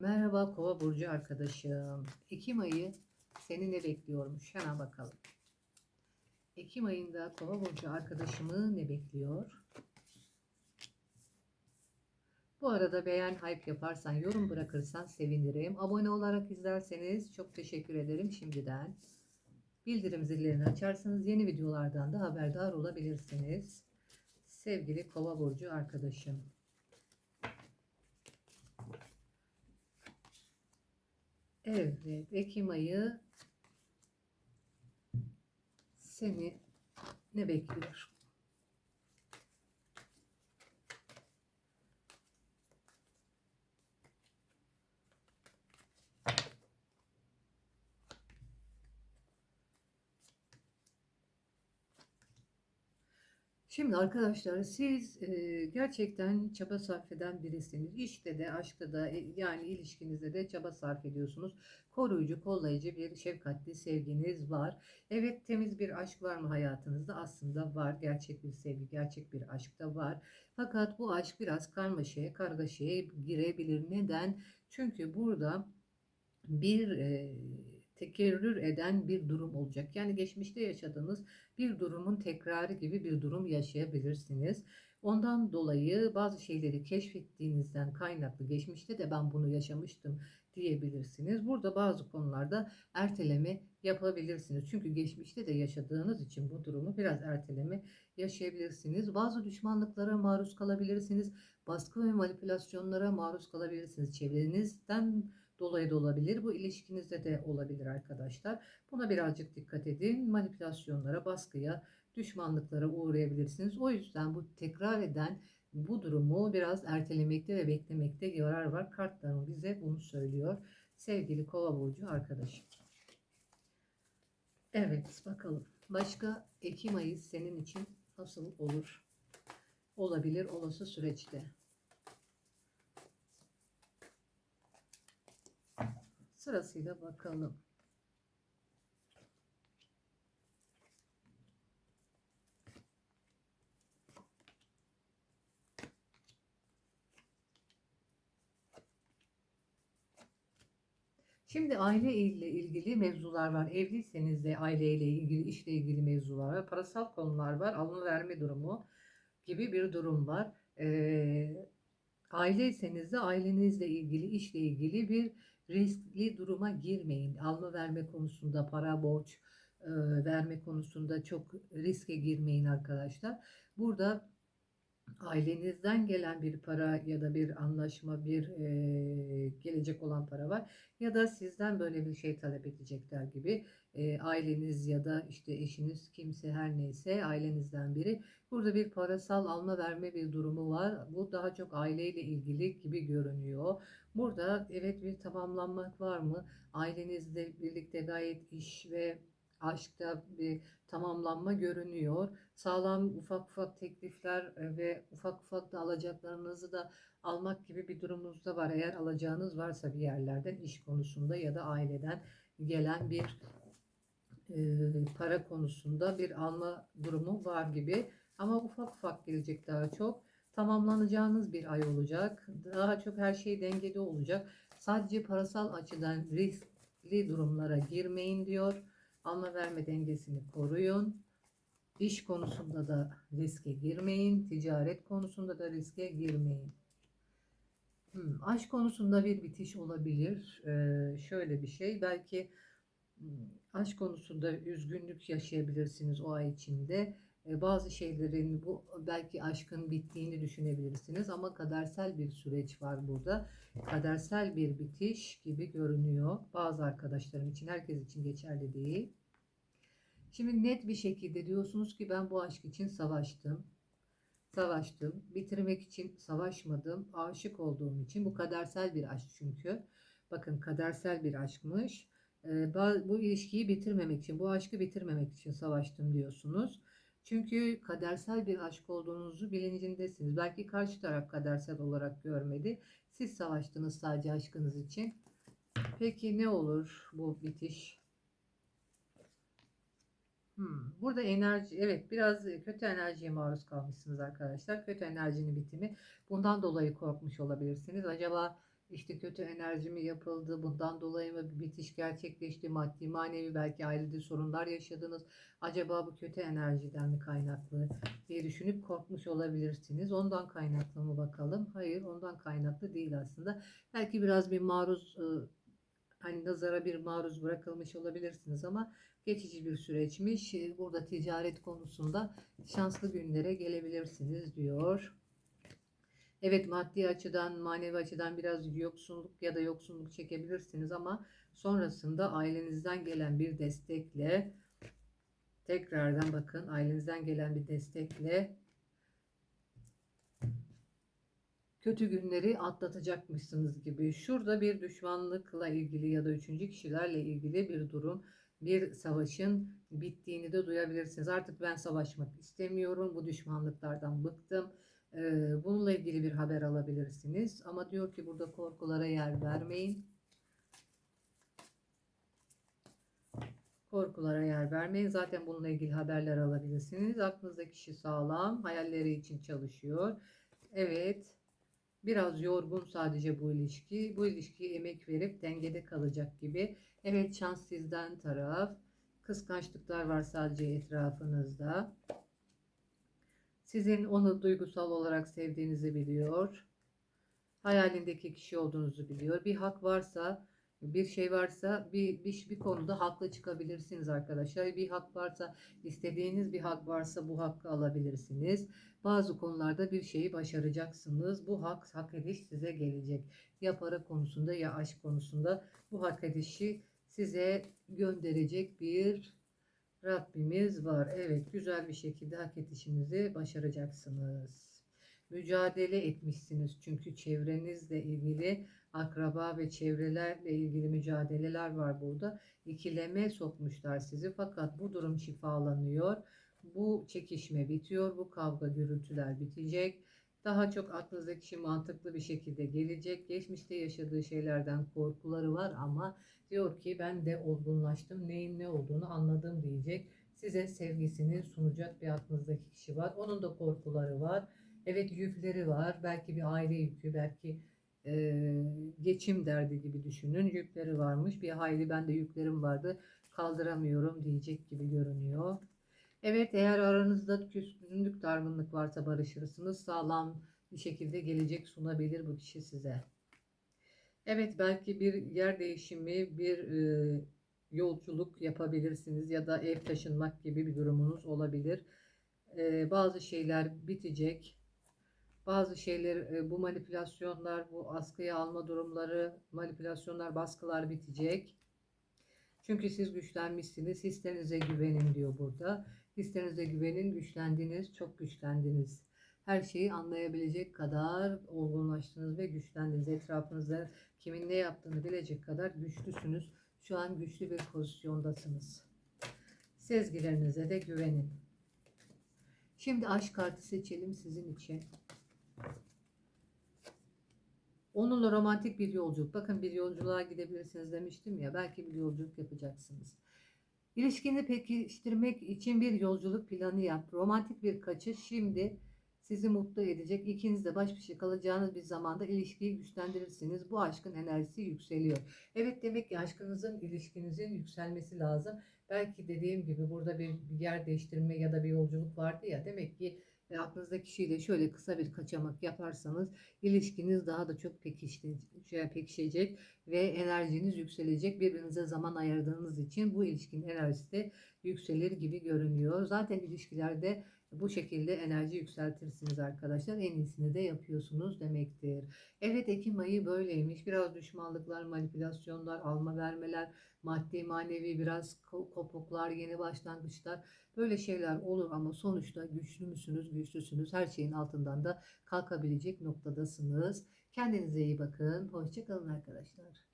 Merhaba Kova burcu arkadaşım. Ekim ayı seni ne bekliyormuş? Hemen bakalım. Ekim ayında Kova burcu arkadaşımı ne bekliyor? Bu arada beğen, hype yaparsan, yorum bırakırsan sevinirim. Abone olarak izlerseniz çok teşekkür ederim şimdiden. Bildirim zillerini açarsanız yeni videolardan da haberdar olabilirsiniz. Sevgili Kova burcu arkadaşım. Evet, Ekim ayı seni ne bekliyor? Şimdi arkadaşlar siz e, gerçekten çaba sarf eden birisiniz. İşte de aşkta da e, yani ilişkinizde de çaba sarf ediyorsunuz. Koruyucu, kollayıcı bir şefkatli sevginiz var. Evet temiz bir aşk var mı hayatınızda? Aslında var. Gerçek bir sevgi, gerçek bir aşk da var. Fakat bu aşk biraz karmaşaya, kargaşaya girebilir. Neden? Çünkü burada bir e, tekerrür eden bir durum olacak. Yani geçmişte yaşadığınız bir durumun tekrarı gibi bir durum yaşayabilirsiniz. Ondan dolayı bazı şeyleri keşfettiğinizden kaynaklı geçmişte de ben bunu yaşamıştım diyebilirsiniz. Burada bazı konularda erteleme yapabilirsiniz. Çünkü geçmişte de yaşadığınız için bu durumu biraz erteleme yaşayabilirsiniz. Bazı düşmanlıklara maruz kalabilirsiniz. Baskı ve manipülasyonlara maruz kalabilirsiniz. Çevrenizden dolayı da olabilir. Bu ilişkinizde de olabilir arkadaşlar. Buna birazcık dikkat edin. Manipülasyonlara, baskıya, düşmanlıklara uğrayabilirsiniz. O yüzden bu tekrar eden bu durumu biraz ertelemekte ve beklemekte yarar var. Kartlarım bize bunu söylüyor. Sevgili Kova burcu arkadaşım. Evet bakalım. Başka Ekim ayı senin için nasıl olur? Olabilir olası süreçte. Sırasıyla bakalım. Şimdi aile ile ilgili mevzular var. Evliyseniz de aileyle ilgili, işle ilgili mevzular var. Parasal konular var. Alma verme durumu gibi bir durum var. Ee, aileyseniz de ailenizle ilgili, işle ilgili bir riskli duruma girmeyin. Alma verme konusunda para borç verme konusunda çok riske girmeyin arkadaşlar. Burada ailenizden gelen bir para ya da bir anlaşma, bir e, gelecek olan para var ya da sizden böyle bir şey talep edecekler gibi e, aileniz ya da işte eşiniz kimse her neyse ailenizden biri burada bir parasal alma verme bir durumu var. Bu daha çok aileyle ilgili gibi görünüyor. Burada evet bir tamamlanmak var mı? Ailenizle birlikte gayet iş ve aşkta bir tamamlanma görünüyor. Sağlam ufak ufak teklifler e, ve ufak ufak da alacaklarınızı da almak gibi bir durumunuz da var. Eğer alacağınız varsa bir yerlerden iş konusunda ya da aileden gelen bir e, para konusunda bir alma durumu var gibi. Ama ufak ufak gelecek daha çok. Tamamlanacağınız bir ay olacak. Daha çok her şey dengede olacak. Sadece parasal açıdan riskli durumlara girmeyin diyor. Alma verme dengesini koruyun. İş konusunda da riske girmeyin. Ticaret konusunda da riske girmeyin. Hmm, aşk konusunda bir bitiş olabilir. Ee, şöyle bir şey. Belki hmm, aşk konusunda üzgünlük yaşayabilirsiniz o ay içinde. Bazı şeylerin bu belki aşkın bittiğini düşünebilirsiniz ama kadersel bir süreç var burada. Kadersel bir bitiş gibi görünüyor. Bazı arkadaşlarım için, herkes için geçerli değil. Şimdi net bir şekilde diyorsunuz ki ben bu aşk için savaştım. Savaştım. Bitirmek için savaşmadım. Aşık olduğum için. Bu kadersel bir aşk çünkü. Bakın kadersel bir aşkmış. Bu ilişkiyi bitirmemek için, bu aşkı bitirmemek için savaştım diyorsunuz. Çünkü kadersel bir aşk olduğunuzu bilincindesiniz. Belki karşı taraf kadersel olarak görmedi. Siz savaştınız sadece aşkınız için. Peki ne olur bu bitiş? Hmm, burada enerji, evet biraz kötü enerjiye maruz kalmışsınız arkadaşlar. Kötü enerjinin bitimi. Bundan dolayı korkmuş olabilirsiniz. Acaba İşte kötü enerji mi yapıldı, bundan dolayı mı bir bitiş gerçekleşti, maddi manevi belki ailede sorunlar yaşadınız. Acaba bu kötü enerjiden mi kaynaklı diye düşünüp korkmuş olabilirsiniz. Ondan kaynaklı mı bakalım? Hayır, ondan kaynaklı değil aslında. Belki biraz bir maruz e, hani nazara bir maruz bırakılmış olabilirsiniz ama geçici bir süreçmiş. E, Burada ticaret konusunda şanslı günlere gelebilirsiniz diyor. Evet maddi açıdan, manevi açıdan biraz yoksulluk ya da yoksunluk çekebilirsiniz ama sonrasında ailenizden gelen bir destekle tekrardan bakın ailenizden gelen bir destekle kötü günleri atlatacakmışsınız gibi. Şurada bir düşmanlıkla ilgili ya da üçüncü kişilerle ilgili bir durum, bir savaşın bittiğini de duyabilirsiniz. Artık ben savaşmak istemiyorum, bu düşmanlıklardan bıktım. Bununla ilgili bir haber alabilirsiniz. Ama diyor ki burada korkulara yer vermeyin. Korkulara yer vermeyin. Zaten bununla ilgili haberler alabilirsiniz. Aklınızdaki kişi sağlam, hayalleri için çalışıyor. Evet. Biraz yorgun sadece bu ilişki. Bu ilişkiye emek verip dengede kalacak gibi. Evet şans sizden taraf. Kıskançlıklar var sadece etrafınızda. Sizin onu duygusal olarak sevdiğinizi biliyor. Hayalindeki kişi olduğunuzu biliyor. Bir hak varsa, bir şey varsa bir, bir, bir konuda haklı çıkabilirsiniz arkadaşlar. Bir hak varsa, istediğiniz bir hak varsa bu hakkı alabilirsiniz. Bazı konularda bir şeyi başaracaksınız. Bu hak, hak ediş size gelecek. Ya para konusunda ya aşk konusunda bu hak edişi size gönderecek bir Rabbimiz var. Evet güzel bir şekilde hak edişinizi başaracaksınız. Mücadele etmişsiniz çünkü çevrenizle ilgili akraba ve çevrelerle ilgili mücadeleler var burada. İkileme sokmuşlar sizi fakat bu durum şifalanıyor. Bu çekişme bitiyor. Bu kavga gürültüler bitecek. Daha çok aklınızdaki kişi mantıklı bir şekilde gelecek. Geçmişte yaşadığı şeylerden korkuları var ama diyor ki ben de olgunlaştım. Neyin ne olduğunu anladım diyecek. Size sevgisini sunacak bir aklınızdaki kişi var. Onun da korkuları var. Evet yükleri var. Belki bir aile yükü, belki e, geçim derdi gibi düşünün. Yükleri varmış. Bir hayli ben de yüklerim vardı. Kaldıramıyorum diyecek gibi görünüyor. Evet eğer aranızda küskünlük, dargınlık varsa barışırsınız. Sağlam bir şekilde gelecek sunabilir bu kişi size. Evet belki bir yer değişimi, bir e, yolculuk yapabilirsiniz ya da ev taşınmak gibi bir durumunuz olabilir. E, bazı şeyler bitecek. Bazı şeyler e, bu manipülasyonlar, bu askıya alma durumları, manipülasyonlar, baskılar bitecek. Çünkü siz güçlenmişsiniz. Hislerinize güvenin diyor burada. Hislerinize güvenin, güçlendiniz, çok güçlendiniz. Her şeyi anlayabilecek kadar olgunlaştınız ve güçlendiniz. Etrafınızda kimin ne yaptığını bilecek kadar güçlüsünüz. Şu an güçlü bir pozisyondasınız. Sezgilerinize de güvenin. Şimdi aşk kartı seçelim sizin için. Onunla romantik bir yolculuk. Bakın bir yolculuğa gidebilirsiniz demiştim ya. Belki bir yolculuk yapacaksınız. İlişkini pekiştirmek için bir yolculuk planı yap. Romantik bir kaçış şimdi sizi mutlu edecek. İkiniz de baş başa kalacağınız bir zamanda ilişkiyi güçlendirirsiniz. Bu aşkın enerjisi yükseliyor. Evet demek ki aşkınızın, ilişkinizin yükselmesi lazım. Belki dediğim gibi burada bir yer değiştirme ya da bir yolculuk vardı ya. Demek ki ve aklınızdaki kişiyle şöyle kısa bir kaçamak yaparsanız ilişkiniz daha da çok pekişecek, pekişecek ve enerjiniz yükselecek. Birbirinize zaman ayırdığınız için bu ilişkinin enerjisi de yükselir gibi görünüyor. Zaten ilişkilerde bu şekilde enerji yükseltirsiniz arkadaşlar. En iyisini de yapıyorsunuz demektir. Evet Ekim ayı böyleymiş. Biraz düşmanlıklar, manipülasyonlar, alma vermeler, maddi manevi biraz kopuklar, yeni başlangıçlar böyle şeyler olur ama sonuçta güçlü müsünüz, güçlüsünüz. Her şeyin altından da kalkabilecek noktadasınız. Kendinize iyi bakın. Hoşçakalın arkadaşlar.